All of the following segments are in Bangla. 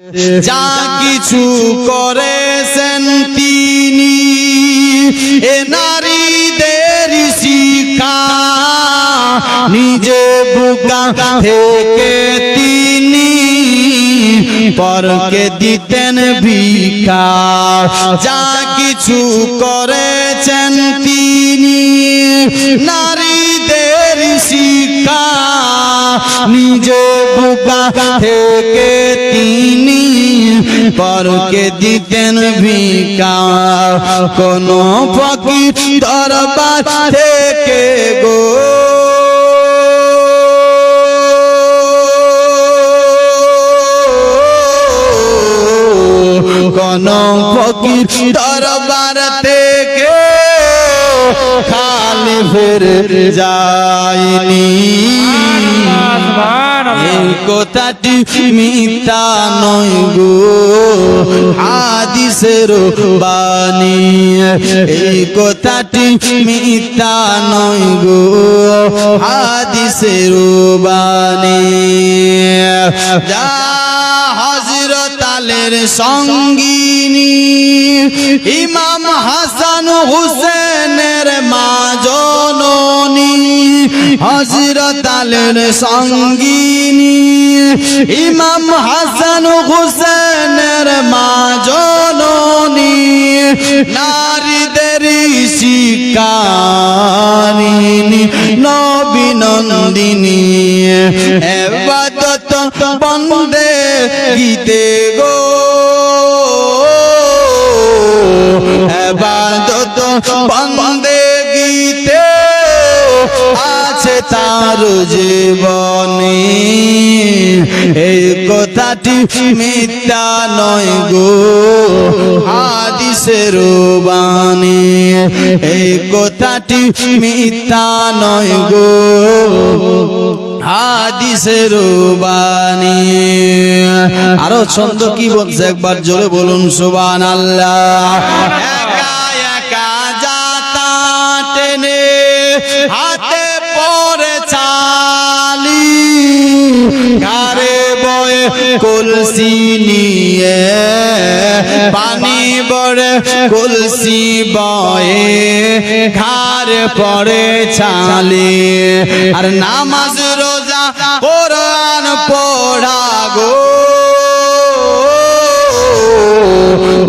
যা কিছু করেছেন তিনি, এ নারীদের শিক্ষা, নিজে বুকা থেকে তিনি পরকে দিতেন ভিক্ষা। যা কিছু করেছেন তিনি, নারীদের শিক্ষা, নিজে বুকা থেকে তিনি পরকে দিতেন ভিক্ষা কোন ফকির থেকে গো কোন ফকির দরবার থেকে খালি ফের যায়নি এই কথাটি মিথ্যা নয় গো? হাদিসের বাণী। এই কথাটি মিথ্যা নয় গো? হাদিসের বাণী। যা হজরত সঙ্গিনী, ইমাম হাসান হুসেনের হজরত আলের সঙ্গিনী, ইমাম হাসান হুসেনের মা জননী, নারীদের শিকারিনী নবীনন্দিনী এবাদত বন্দে গীতে গো। বন্দে আছে তার জীবনী। এই কথাটি মিথ্যা নয় গো, হাদিসের বাণী। এই কথাটি মিথ্যা নয় গো, হাদিসের বাণী। আরও ছন্দ কি বলছে একবার জোরে বলুন সুবান আল্লাহ একা একা যাতা টেনে হাতে ঘরে বয়ে কলসি নিয়ে, পানি বড়ে কলসি বয়ে ঘরে পড়ে চালি আর নামাজ রোজা কোরআন পড়া গো।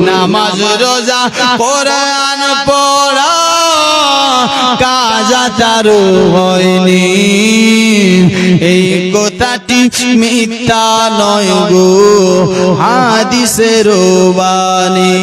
নামাজ রোজা কোরআন পড়া, কাজা তারু হয়নি। এই মিথ্যা নয় গো হাদিসের বাণী